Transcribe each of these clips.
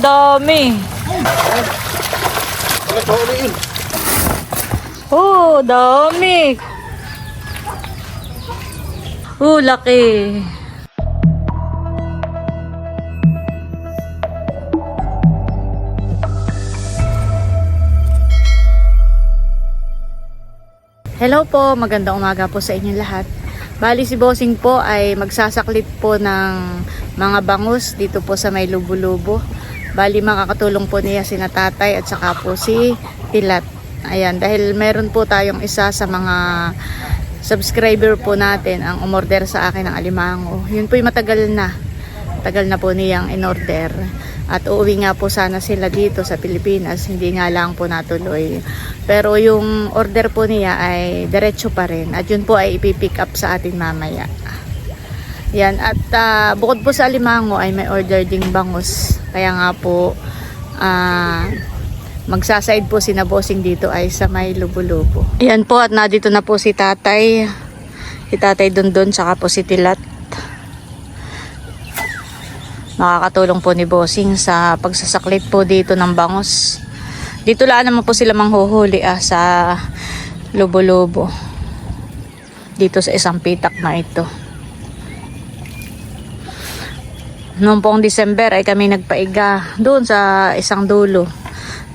dami. Ano yun? Oh, dami. Oh, laki. Hello po, magandang umaga po sa inyong lahat. Bali si Bossing po ay magsasaklit po ng mga bangus dito po sa may lubo-lubo. Bali makakatulong po niya si tatay at saka po si Tilat. Ayan, dahil meron po tayong isa sa mga subscriber po natin ang umorder sa akin ng alimango. Yun po yung matagal na. Tagal na po niyang in-order. At uuwi nga po sana sila dito sa Pilipinas. Hindi nga lang po natuloy. Pero yung order po niya ay diretso pa rin. At yun po ay ipipick up sa atin mamaya. Yan. At ah, bukod po sa alimango ay may order ding bangus. Kaya nga po ah magsaside po si Nabosing dito ay sa may lubo-lubo. Yan po at nandito na po si tatay. Si tatay Dondon saka po si Tilat. Makakatulong po ni Bossing sa pagsasaklit po dito ng bangus. Dito lang naman po sila manghuhuli ah, sa lubo-lubo. Dito sa isang pitak na ito. Noong pong December ay kami nagpaiga doon sa isang dulo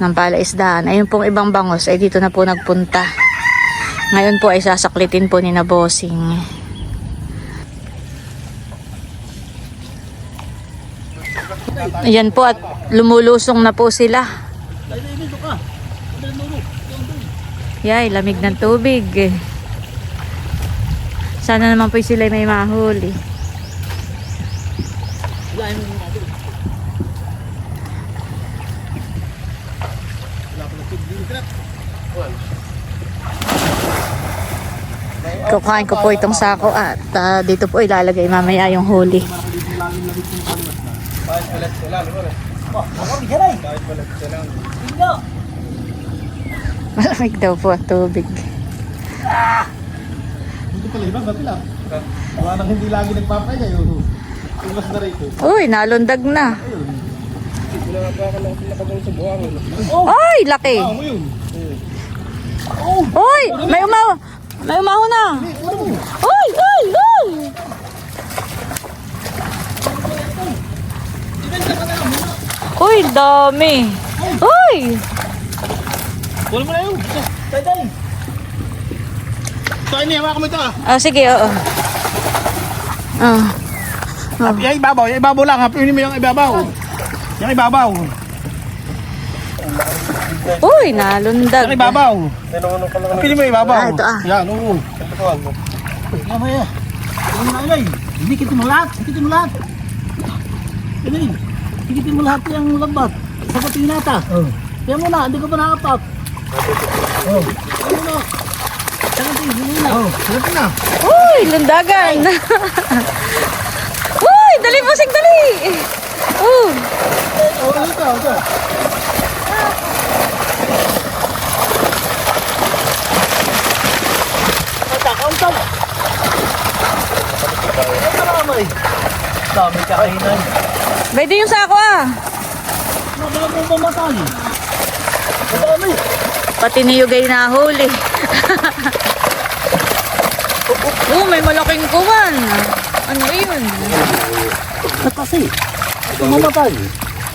ng palaisdaan. Ayun pong ibang bangos ay dito na po nagpunta. Ngayon po ay sasaklitin po ni na bossing. Ayan po at lumulusong na po sila. Yay, lamig ng tubig. Sana naman po sila may mahuli. Kukain ko po itong sako at ah, dito po ilalagay mamaya yung huli. Malamig daw po ang tubig. Dito pala iba, ba't lang? Wala nang hindi lagi nagpapaya yun. Na rito. Uy, nalundag na. Ay, laki. Uy, may umaw. May umaw na. Uy, uy, uy. Uy, dami. Uy. Wala mo na yun. Tay, tay. So, ini, hawakan mo ito ah. Ah, sige, oo. Ah. Ah. Yung ibabaw, yung ibabaw lang. Hapinin mo yung ibabaw. Yung ibabaw. Uy, nalundag. Yung ibabaw. Hapinin mo yung ibabaw. Ah, ito ah. Yan, oo. Mamaya. Tingnan mo na Hindi kitin mo lahat. Kitin mo lahat. Hindi. Kitin mo lahat yung lambat. Sa patinata. Oh. Yan mo na, hindi ka pa nakapak. Oh. Yan mo na. Sagatin, hindi na. Oh, sagatin na. Uy, lundagan. Dali mo, sig dali. Oh, ito, ito. Kauntaw. Ano naman eh? Dami kakainan. Pwede yung sako ah. Mo mamatay. Madami. Pati ni Yugay na huli. oh, may malaking kuwan. Ano yun? Ba't kasi? Ito mamatay.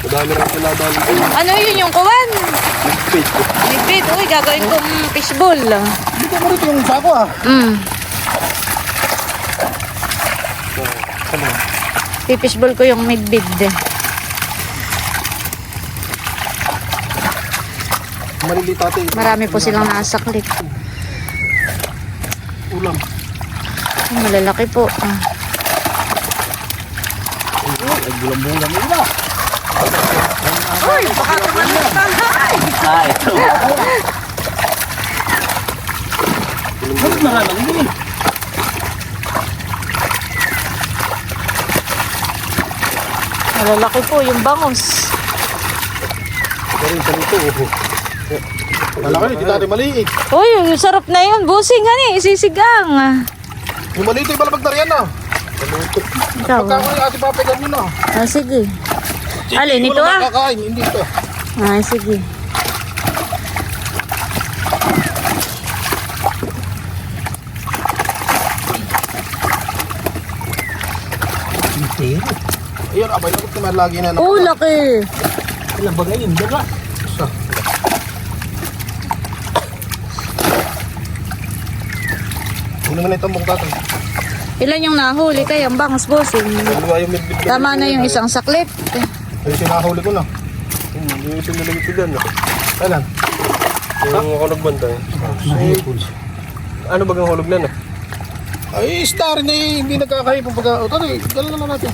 Madami rin sila dali ko. Ano yun yung kuwan? Bit uy, gagawin kong fishball. Hindi ko mo rito yung sako ah. Mm. Pipishball ko yung midbid. Maliliit ate. Marami po silang nasaklit. Ulam. Malalaki po. Ah. Ay, bulang-bulang yun ah. Uy, baka tayo. Ah, ito. Mas marami hindi eh. Malalaki po yung bangus. Galing sa nito. oh. Malaki, hindi tayo maliit. Uy, yung sarap na yun. Busing, hani, isisigang. Yung maliit ay balabag na riyan ah. Ikaw. Pagka ko yung ate papagan yun ah. Ah, sige. Alin, ito ah? makakain, hindi ito. Ay, sige. Intero. Ayun, abay nakot naman lagi na. Oh, laki. Ilang bagay yun, dala. Isa. Ano naman itong mukha tatay? Ilan yung nahuli kay ang bangos bossing? Dalawa yung. Tama na yung isang saklit. Ay, sinahuli ko na. Hindi yung sinilagay ko dyan. Kailan? Yung ako nagbantay. Mahipon. Ano bagang hulog na na? Ay, star na eh. Hindi nagkakahipon pagka... O, tari, dala na lang natin.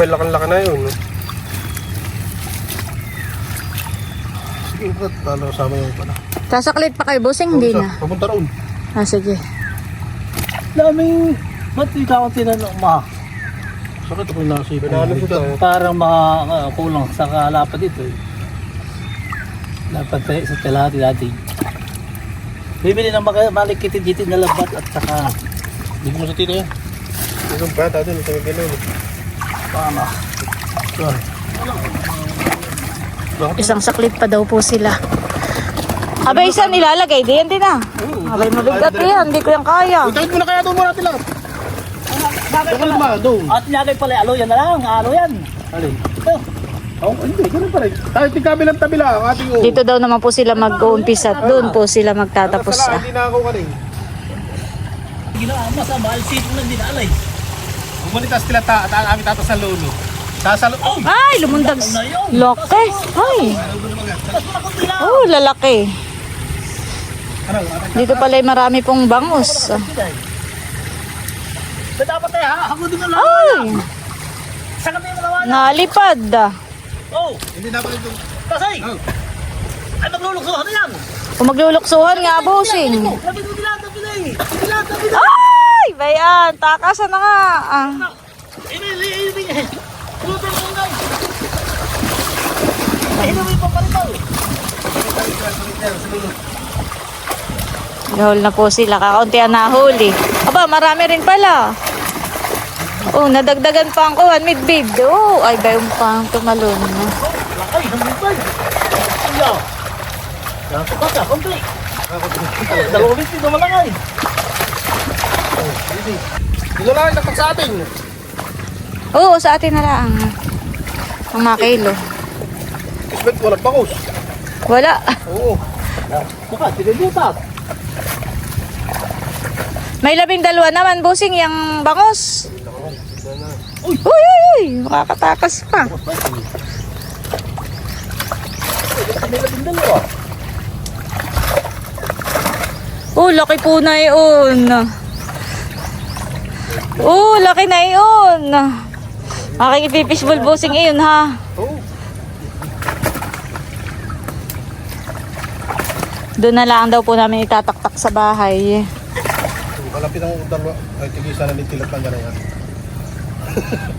Balakan-laka na yun. no? Sige, ba't talo sama yung pala. Sasaklit pa kayo bossing? Hindi na. Papunta roon. Ah, sige. Daming, ba't di ako tinanong ma? Sakit ako yung nasipin. Pinalo ko tayo. Parang makakulang sa kalapad ito eh. Dapat tayo sa talati dati. Bibili ng mga malikitin-kitin na labat at saka Hindi mo sa tito yan. Isang pa, tato, sa may gano'n. pama. Sorry. Isang saklit pa daw po sila. Abay, isa nilalagay. Di yan din ah. Abay, mabigat yan. Hindi ko yan kaya. Itawid mo na kaya doon mo natin lahat. Ka lang ba? Doon. At nilagay pala, alo yan na lang, alo yan. Alin? Ito. Oh, hindi. Ganun pa rin. Tayo ting kabilang tabi lang. Ating oh. Dito daw naman po sila mag-uumpisa at doon po sila magtatapos Sala, ah. hindi na ako ka rin. Ginawa mas ang mahal sito lang din alay. Bumalitas sila ta at ang aming tatas sa lolo. Sasalo. Oh! Ay, lumundag. Laki. Ay. Oh, lalaki. Dito pala marami pong bangus. Sa dapat eh ha, ako din na lang. Ay, Sa kami yung nawa. nalipad. ah. Oh, Hindi dapat ito. kasi. Oh. Ay maglulukso na yan. Kung magluluksuhan nga, bossing. Sabi ko nila, sabi na eh. Nila, sabi na. Ay, bayan. Takasan na nga. Ah. Ini, ini, ini. Tulutang mo nga. Ay, hindi mo yung papalitaw. Nahul na po sila. Kakaunti ang nahuli. Aba, marami rin pala. Oh, nadagdagan pa ang kuhan. Midbid. Oh, ay ba yung pang tumalon. Ay, ba? Iya. Yan, kapata, konti. Ay, dalawang litin naman lang ay. Dito lang nakak sa atin. Oo, sa atin na lang. Ang mga kilo. Kismet, walang bangus. Wala. Oo. Baka, tinibutat. May labing dalawa naman, busing yung bangos. Uy, uy, uy. Makakatakas pa. Dalawa. Oh, laki po na yun. Oh, laki na yun. Aking ipipishball busing iyon ha. Oo. Doon na lang daw po namin itataktak sa bahay. Malapit ang dalawa. Ay, tigisa na ni Tilat ng gano'n yan.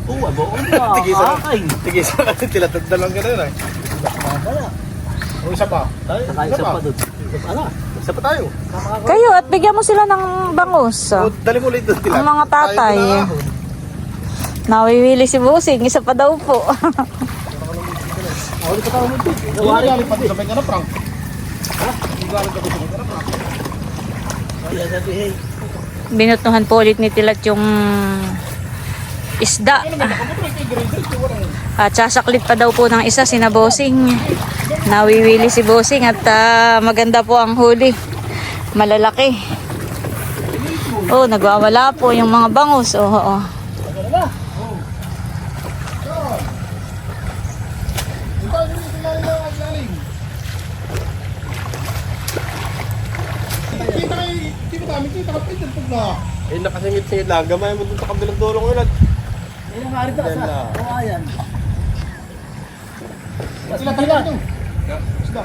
Oo, abo, na. Tigisa na. Tigisa na ni Tilat ng dalawang gano'n eh. O, isa pa. Tayo, Isa pa. doon. Ano? Isa pa tayo. Kayo at bigyan mo sila ng bangus. O, dali mo ulit doon Tilat. Ang mga tatay. Na. Nawiwili si Busing, isa pa daw po. Ako, di pa tayo mo ito. Hindi galing pa doon sa may ganap, Frank. Ha? Hindi galing pa doon sa may ganap, Frank. Kaya sabi, hey. Binutuhan po ulit ni Tilat yung isda. At sasaklit pa daw po ng isa, sina Bossing. Nawiwili si Bossing at ah, maganda po ang huli. Malalaki. Oh, nagwawala po yung mga bangus. Oo, oo. Kita kay, kita kami, kita ka pwede pag na. Eh, nakasingit-singit lang. Gamay mo doon sa kabilang dulong ulit. Harita Yan sa kawayan. Sila talaga ito. Isda.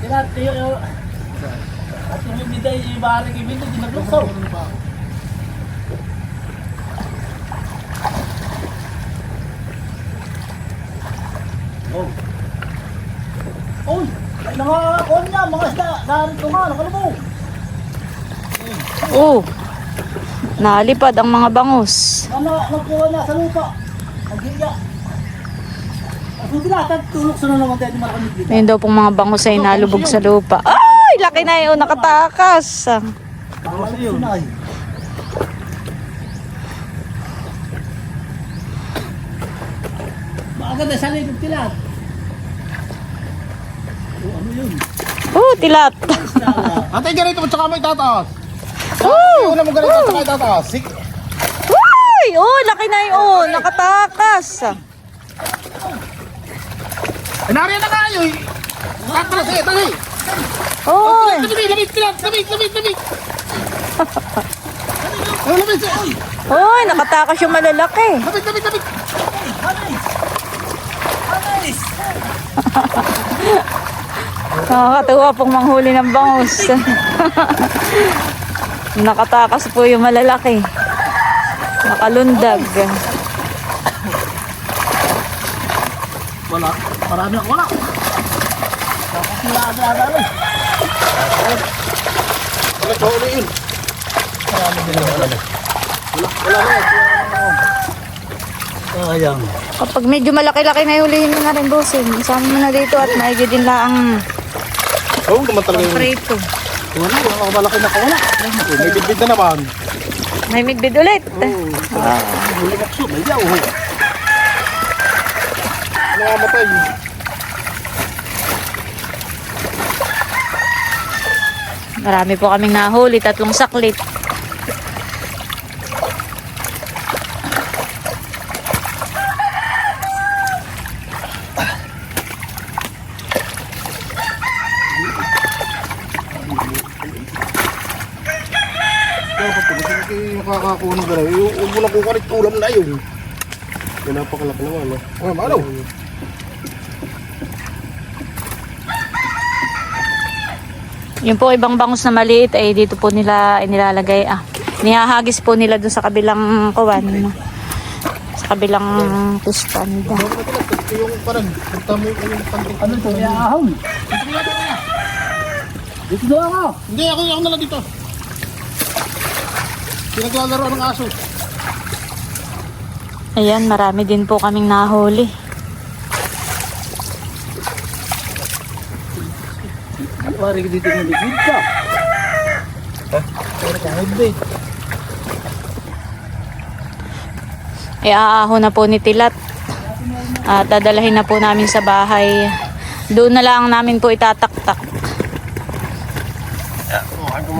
Yan at yung... At yung biday, yung baharing ibig, hindi nagluksaw. Oh. Uy! Ay, nangangakuha niya, mga isda. Narito nga, nakalubog. Oh. Nalipad ang mga bangus. Ano, nakuha niya sa lupa. Sa dito. Ayun daw pong mga bangus ay nalubog sa lupa. Ay, laki na yun, nakatakas. Bawas yun. Maganda sana yung tilat. Oh, ano yun? Oh, tilat. Ate, ganito mo tsaka mo itataas. Oh, Una mo ganito tsaka itataas. Sige. Uy, oh, laki na yun, oh, nakatakas. Eh, nariyan na kayo eh. Tatala, sige, tali. Oy, Lamig, lamig, lamig, lamig, lamig, lamig. Oh, lamig, lamig, oy, nakatakas yung malalaki. lamig, lamig, lamig. Nakakatuwa pong manghuli ng bangus. Nakatakas po yung malalaki. Nakalundag. Wala. Marami ako wala. Tapos wala ada ada. Wala, wala yun. Marami din ako wala. Wala na. Sayang. Kapag medyo malaki-laki na hulihin mo na rin, bossing. Isama mo na dito at maigi din lang Oo, oh, naman talaga yun. Wala, wala malaki na wala. May bitbit na naman. May midbid ulit. Huli ka so, may yaw. Ano nga matay? Marami po kaming nahuli, tatlong saklit. Dapat pag hindi kayo ng gano'n, yung huwag mo na kukulit ulam na yun. Yung napakalaki naman, no? Oh, ano? Yung po ibang bangus na maliit ay dito po nila inilalagay ah. Nihahagis po nila dun sa kabilang kawan. no? Sa kabilang stand. Ito yung parang, punta mo yung panting. Ano ito? May ahon. Dito daw ako. Hindi, ako, ako na lang dito. Pinaglalaro ng aso. Ayan, marami din po kaming nahuli. Pari dito ng ligid ka. Pero kahit ba Iaahon na po ni Tilat. At dadalahin na po namin sa bahay. Doon na lang namin po itataktak.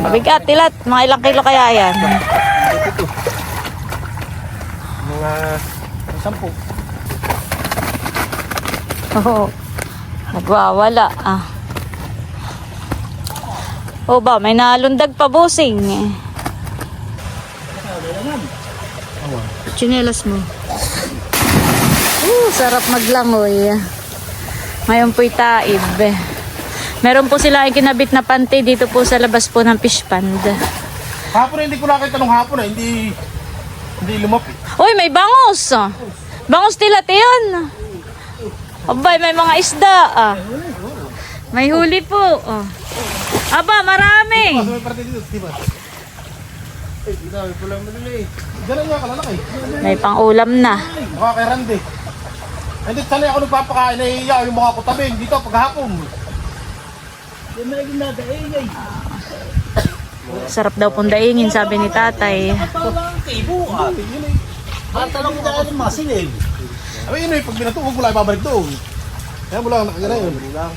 Mabigat, Tilat. Mga ilang kilo kaya yan? Mga sampu. Oo. Nagwawala ah. O ba, may nalundag pa busing. Chinelas mo. Uh, sarap maglangoy. Ngayon po'y taib. Meron po sila ay kinabit na pante dito po sa labas po ng fish pond. Hapon hindi ko nakita nung hapon eh. Hindi, hindi lumapit. Uy, may bangus! Bangus tilat yun. Abay, may mga isda. Ah. May huli po. ah. Aba, marami. Kasi may parte dito, di ba? Eh, nila. May pang-ulam na. Mukha kay Randy. Hindi, sanay ako nagpapakain na iya yung mga kutabing dito paghapon. Yung may ginada eh. Sarap daw pong daingin, sabi ni tatay. Parang tibo ah. Ang tanong mo ng masilin. Ay, yun eh, pag binatuog mo lang, babalik doon. Kaya mo lang nakagana yun.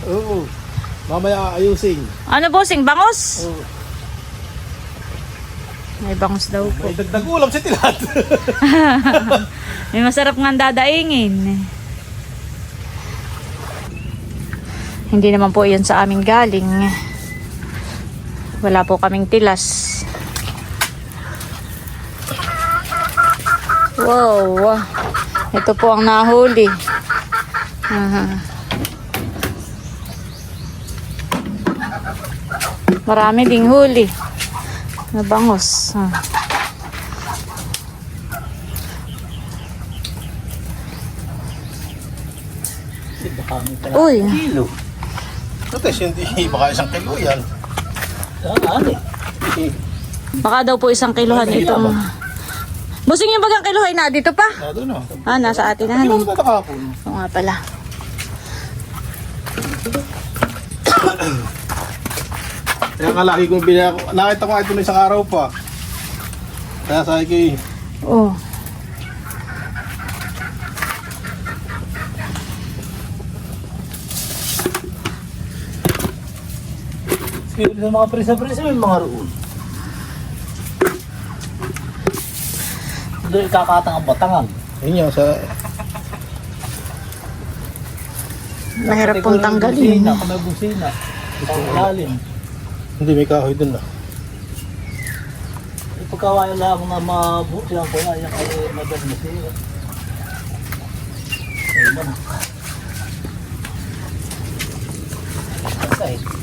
Oo. Mamaya ayusin. Ano bossing, bangus? Oo. May bangus daw po. May dagdag ulam si Tilat. May masarap nga dadaingin. Hindi naman po yun sa amin galing. Wala po kaming tilas. Wow. Ito po ang nahuli. Aha. Marami ding huli. Na bangos. Ah. Uy. Kilo. Tapos hindi, baka isang kilo yan. Baka daw po isang kilohan itong... Busing yung bagang kilohay na dito pa. Ah, nasa atin na. Ano? Oo nga pala. Kaya nga laki ko binak... Nakita ko nga ito na isang araw pa. Kaya sabi ko eh. Oh. Ng mga prisa-prisa, may mga roon. Doon kakatang ang batangan. Yun yan sa... Mahirap pong tanggalin. Busina, kung may busina. Ito ang lalim. Hindi may kahoy dun ah. Ipagkawayan lang ako na mabuti lang ko na yan ay madali na siya. Ayun na. Okay.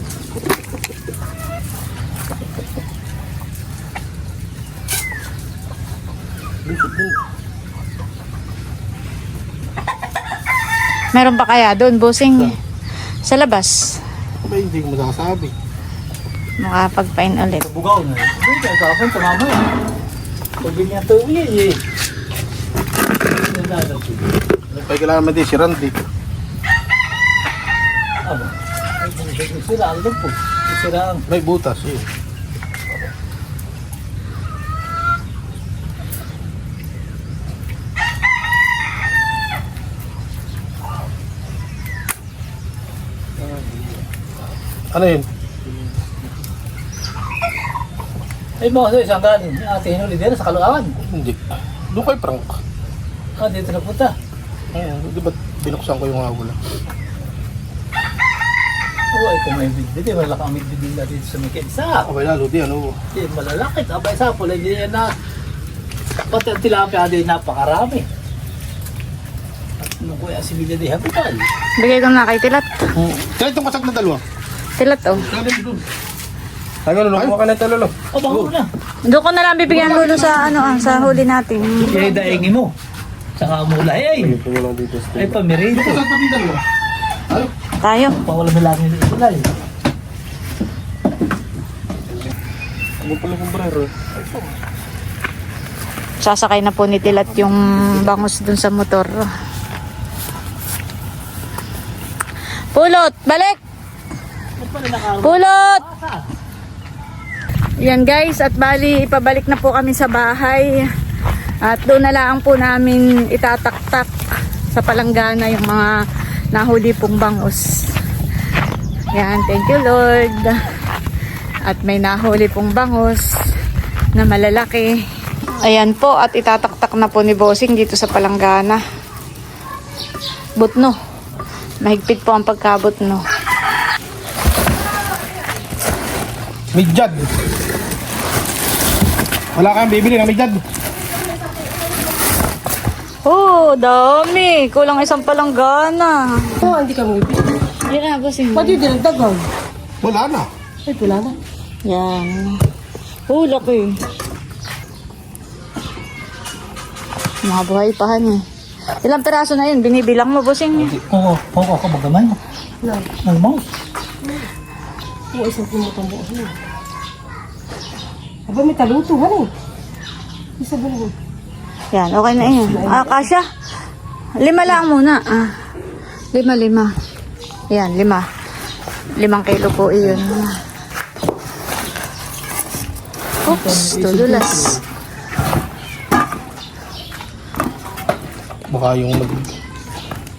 Meron pa kaya doon, bossing? Sa labas. Ba hindi ko masasabi. Makapag-pain ulit. Bugaw na. Hindi ka kapon sa mama. Pag ganyan to uwi eh. Nagdadagdag. Nagpay kailangan naman din si Randy. Aba. Sira ang lumpo. Sira ang May butas eh. Ano yun? Ay, mga sa isang ganin. Yung ate hinuli din sa kaluangan. Hindi. Doon kay Frank. Ah, dito na punta. Ayun, di ba binuksan ko yung agula? Oo, ay kung may bidbid. Eh, ang bidbid nila dito sa may kensa. Okay lalo di ano. Eh, malalaki. Abay sa pula. Hindi yan na. Pati ang tilapia din napakarami. At nung kuya si Villa de Habital. Bigay ko na kay Tilat. Kaya itong kasag na dalawa. Tilat, oh. Kaya. Ay, ano, nakuha ka ng talolo. O, bako na. Doon ko na lang bibigyan lulo sa ano ah, sa huli natin. Eh, daingi mo. Saka mula eh. Ito dito. Ay, pamirito. Ay, Tayo. Pawala na lang ito lang. ano pala kong brero? Sasakay na po ni Tilat yung bangus dun sa motor. Pulot! Balik! Pulot! Yan guys, at bali ipabalik na po kami sa bahay. At doon na lang po namin itataktak sa palanggana yung mga nahuli pong bangus. Yan, thank you Lord. At may nahuli pong bangus na malalaki. Ayan po, at itataktak na po ni Bossing dito sa palanggana. Butno. Mahigpit po ang pagkabutno. Midyad. Wala kang bibili ng midyad. Oh, dami. Kulang isang palanggana. Oo, hindi ka ngipin. Yan na, Bossing. Pati dinagdagan. Wala na. Ay, wala na. Yan. Oh, laki. Mga buhay pa han eh. Ilang peraso na yun? Binibilang mo, Bossing. Oo, oo, ako magamay. Na. Ng mouse. Oo, isang pumutang buo na. Aba, may talutuhan eh. Isa ba lang? Yan, okay na yan. Ah, kasya. Lima lang muna. Ah. Lima, lima. Yan, lima. Limang kilo po iyon. Oops, tululas. Baka yung mag...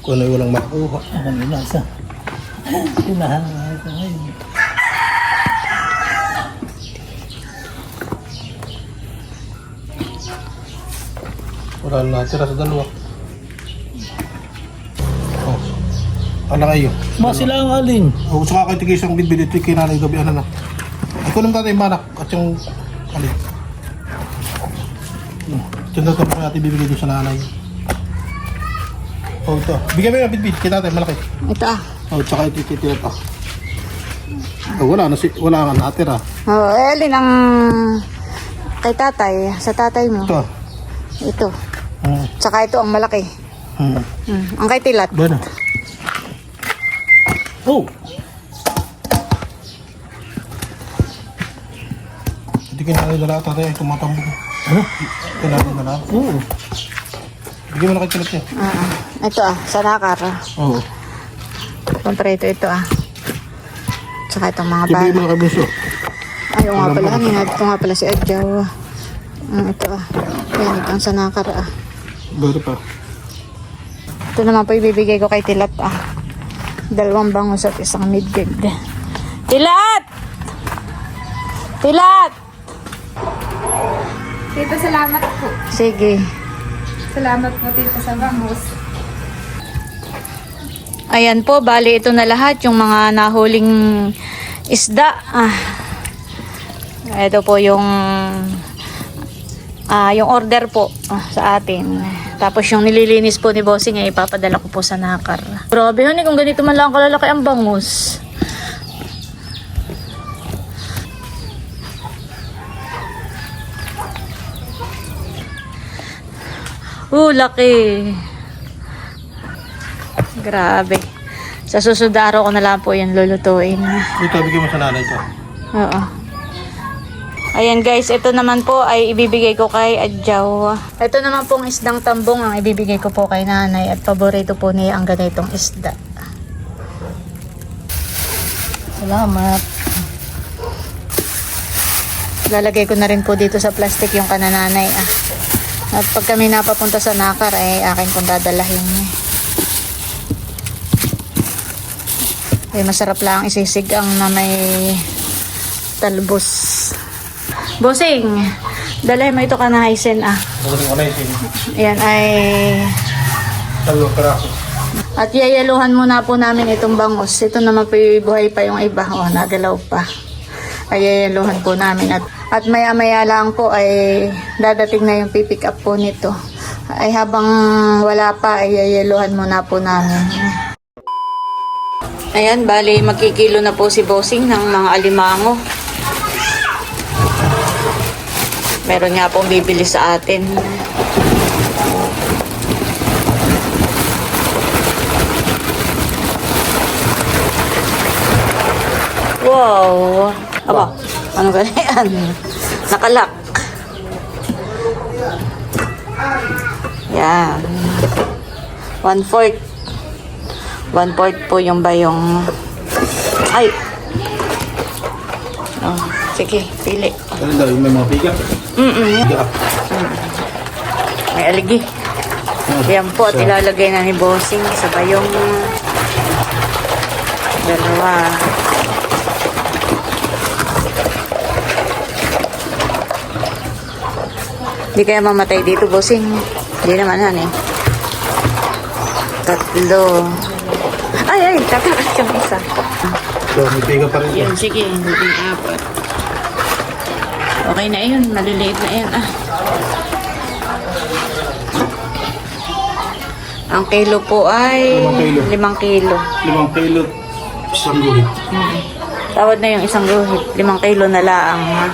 Kung ano yung walang makuha. Ang inasa. Tinahan nga ito ngayon. Wala na natira sa dalawa. Oh. Ano kayo? Mga sila ang alin. Oh, saka kayo tigis ang bidbid ito kay nanay gabi ano na. Ito lang tatay manak at yung alin. Hmm. Ito na ito natin bibigay doon sa nanay. Oh, ito. Bigyan mo yung bidbid kay tatay malaki. Ito ah. Oh, tsaka ito ito ito. Oh, wala na si wala nga natira. Oh, eh, alin ang kay tatay, sa tatay mo. Ito. Ito. Hmm. Tsaka ito ang malaki. Hmm. Hmm. Ang kay tilat. Bueno. Oh, Hindi nanay dala tatay ay tumatambog. ano? Dala. Oo. Bigyan mo na kay tilat niya. Ah, ah. ito ah, sa nakar. Oo. Kompleto ito ah. Tsaka itong mga bala. mga kabuso. Ayaw nga pala, kanina. Ito nga pala si Adjaw. Ah, ito ah. Yan, ito ang sanakar ah. Bari pa. Ito naman po ibibigay ko kay Tilat ah. Dalawang bangus at isang midgid. Tilat! Tilat! Tita, salamat po. Sige. Salamat po, tita, sa bangus. Ayan po, bali ito na lahat yung mga nahuling isda. Ah. Ito po yung ah, yung order po ah, sa atin. Tapos yung nililinis po ni Bossing ay ipapadala ko po sa nakar. Grabe honey, kung ganito man lang kalalaki ang bangus. Uh, laki. Grabe. Sa susunod araw ko na lang po yan lulutuin. Ito, bigyan mo sa nanay ito. Oo. Ayan guys, ito naman po ay ibibigay ko kay Adjaw. Ito naman pong isdang tambong ang ibibigay ko po kay nanay at paborito po niya ang ganitong isda. Salamat. Lalagay ko na rin po dito sa plastic yung kanananay ah. At pag kami napapunta sa Nakar ay akin pong dadalahin. Ay masarap lang isisig ang na may talbos. Bossing, dalay mo ito ka na Hysen ah. Magaling ko na sini. Ayan ay... Talo, karaso. At yayaluhan muna po namin itong bangus. Ito naman po yung buhay pa yung iba. O, nagalaw pa. Ay yayaluhan po namin. At, at maya maya lang po ay dadating na yung pipick up po nito. Ay habang wala pa ay yayaluhan muna po namin. Ayan, bali magkikilo na po si Bossing ng mga alimango. Meron nga pong bibili sa atin. Wow! Aba, ano ba yan? Nakalak. Yan. One fourth. One fourth po yung bayong... Ay! Sige, pili. Ano daw, yung may mga bigat. Mm-mm. Bigat. May aligi. Yan po, at ilalagay na ni Bossing sa bayong dalawa. Hindi kaya mamatay dito, Bossing. Hindi naman, han eh. Tatlo. Ay, ay, tatakas yung isa. So, may bigat pa rin. Yun, sige, hindi apat. Okay na yun, maliliit na yan. Ah. Ang kilo po ay Limang kilo. limang kilo. Limang kilo, isang guhit. Tawad na yung isang guhit. Limang kilo na laang. ha.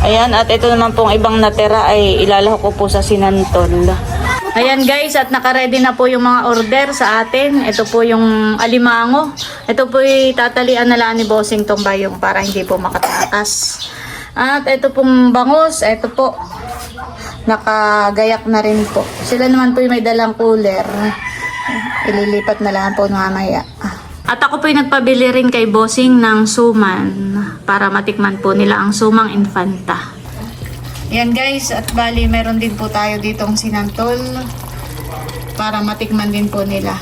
Ayan, at ito naman pong ibang natira ay ilalahok ko po sa sinantol. Ayan guys, at nakaredy na po yung mga order sa atin. Ito po yung alimango. Ito po tatalian na lang ni Bossing tong bayong para hindi po makatakas. At ito pong bangus, ito po. Nakagayak na rin po. Sila naman po yung may dalang cooler. Ililipat na lang po mamaya. At ako po yung nagpabili rin kay Bossing ng suman para matikman po nila ang sumang infanta. Yan guys, at bali meron din po tayo ditong sinantol para matikman din po nila.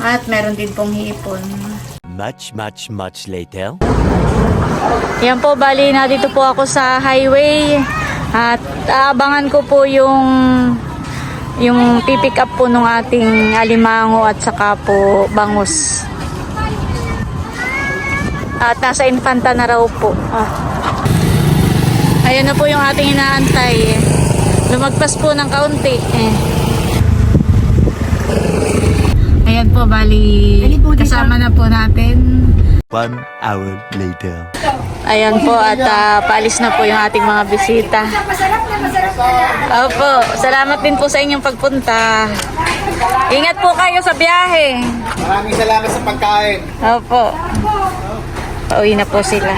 At meron din pong hipon. Much, much, much later. Yan po, bali na dito po ako sa highway. At aabangan ko po yung yung pipick up po ng ating alimango at saka po bangus. At nasa infanta na raw po. Ah. Ayan na po yung ating inaantay. Lumagpas po ng kaunti. Eh. Ayan po, bali kasama na po natin. One hour later. Ayan po at ah, paalis na po yung ating mga bisita. Opo, salamat din po sa inyong pagpunta. Ingat po kayo sa biyahe. Maraming salamat sa pagkain. Opo. Pauwi na po sila.